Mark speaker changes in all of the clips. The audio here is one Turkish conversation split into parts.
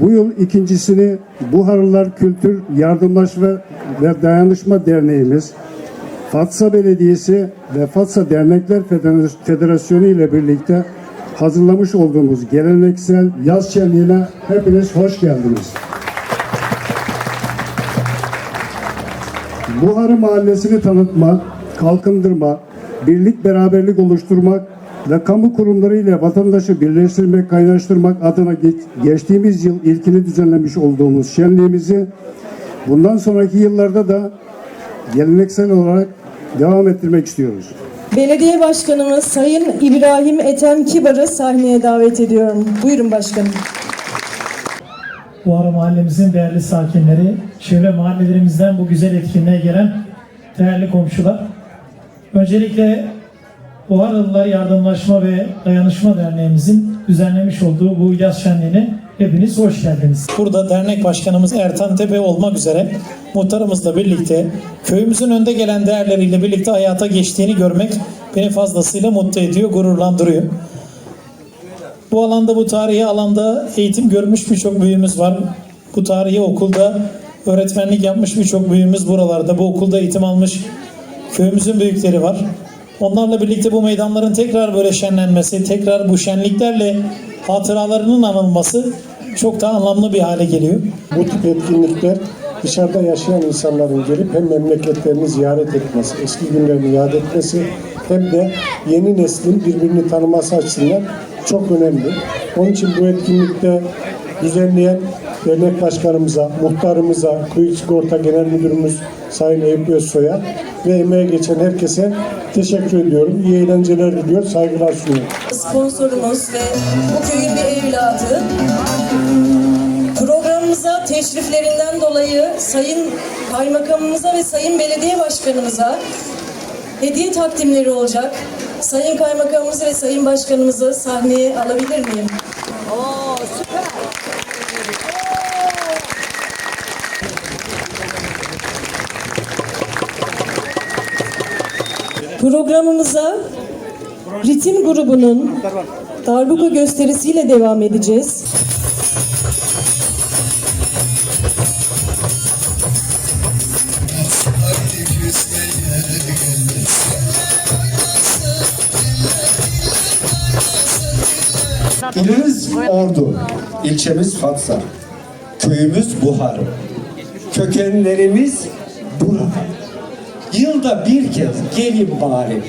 Speaker 1: Bu yıl ikincisini Buharlılar Kültür Yardımlaşma ve Dayanışma Derneğimiz, Fatsa Belediyesi ve Fatsa Dernekler Feder- Federasyonu ile birlikte hazırlamış olduğumuz geleneksel yaz şenliğine hepiniz hoş geldiniz. Buharı Mahallesi'ni tanıtmak, kalkındırma, birlik beraberlik oluşturmak ve kamu kurumları ile vatandaşı birleştirmek, kaynaştırmak adına ge- geçtiğimiz yıl ilkini düzenlemiş olduğumuz şenliğimizi bundan sonraki yıllarda da geleneksel olarak devam ettirmek istiyoruz.
Speaker 2: Belediye Başkanımız Sayın İbrahim Ethem Kibar'ı sahneye davet ediyorum. Buyurun başkanım.
Speaker 3: Buhara mahallemizin değerli sakinleri, çevre mahallelerimizden bu güzel etkinliğe gelen değerli komşular. Öncelikle Buharalılar Yardımlaşma ve Dayanışma Derneğimizin düzenlemiş olduğu bu yaz şenliğine hepiniz hoş geldiniz. Burada dernek başkanımız Ertan Tepe olmak üzere muhtarımızla birlikte köyümüzün önde gelen değerleriyle birlikte hayata geçtiğini görmek beni fazlasıyla mutlu ediyor, gururlandırıyor. Bu alanda bu tarihi alanda eğitim görmüş birçok büyüğümüz var. Bu tarihi okulda öğretmenlik yapmış birçok büyüğümüz buralarda. Bu okulda eğitim almış köyümüzün büyükleri var. Onlarla birlikte bu meydanların tekrar böyle şenlenmesi, tekrar bu şenliklerle hatıralarının anılması çok daha anlamlı bir hale geliyor.
Speaker 4: Bu tip etkinlikler dışarıda yaşayan insanların gelip hem memleketlerini ziyaret etmesi, eski günlerini yad etmesi hem de yeni neslin birbirini tanıması açısından çok önemli. Onun için bu etkinlikte düzenleyen dernek başkanımıza, muhtarımıza, Kuyu Sigorta Genel Müdürümüz Sayın Eyüp Özsoy'a ve emeğe geçen herkese teşekkür ediyorum. İyi eğlenceler diliyor, saygılar sunuyorum.
Speaker 2: Sponsorumuz ve bu köyün bir evladı. Programımıza teşriflerinden dolayı Sayın Kaymakamımıza ve Sayın Belediye Başkanımıza hediye takdimleri olacak. Sayın Kaymakamımızı ve Sayın Başkanımızı sahneye alabilir miyim? Programımıza ritim grubunun darbuka gösterisiyle devam edeceğiz.
Speaker 5: İlimiz Ordu, ilçemiz Fatsa, köyümüz Buhar, kökenlerimiz burada. Yılda bir kez gelin bari.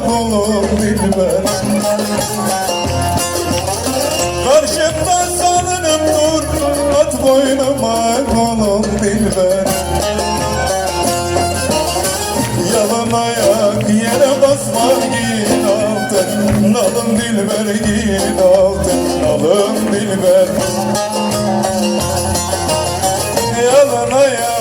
Speaker 6: Kolum bilmez Karşımda salınıp dur at boynuma kolum bilmez Yalan ayak yere basma git altın. Nalım dilber giyin altın. Nalım dilber. Yalana ya